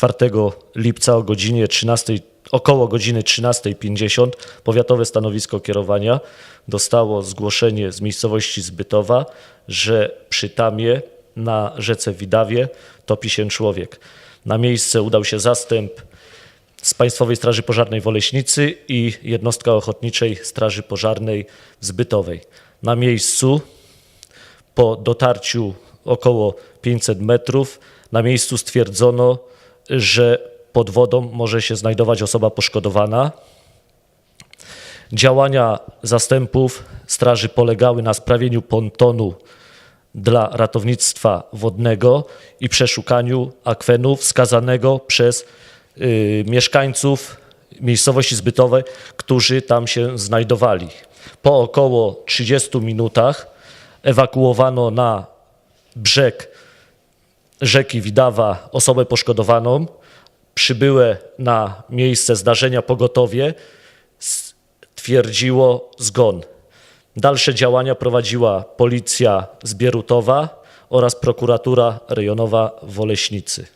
4 lipca o godzinie 13, około godziny 13.50 powiatowe stanowisko kierowania dostało zgłoszenie z miejscowości Zbytowa, że przy Tamie na rzece Widawie topi się człowiek. Na miejsce udał się zastęp z Państwowej Straży Pożarnej w Oleśnicy i jednostka ochotniczej Straży Pożarnej Zbytowej. Na miejscu po dotarciu około 500 metrów na miejscu stwierdzono, że pod wodą może się znajdować osoba poszkodowana. Działania zastępów straży polegały na sprawieniu pontonu dla ratownictwa wodnego i przeszukaniu akwenu wskazanego przez y, mieszkańców miejscowości zbytowej, którzy tam się znajdowali. Po około 30 minutach ewakuowano na brzeg rzeki Widawa osobę poszkodowaną. Przybyłe na miejsce zdarzenia pogotowie stwierdziło zgon. Dalsze działania prowadziła policja z Bierutowa oraz prokuratura rejonowa w Oleśnicy.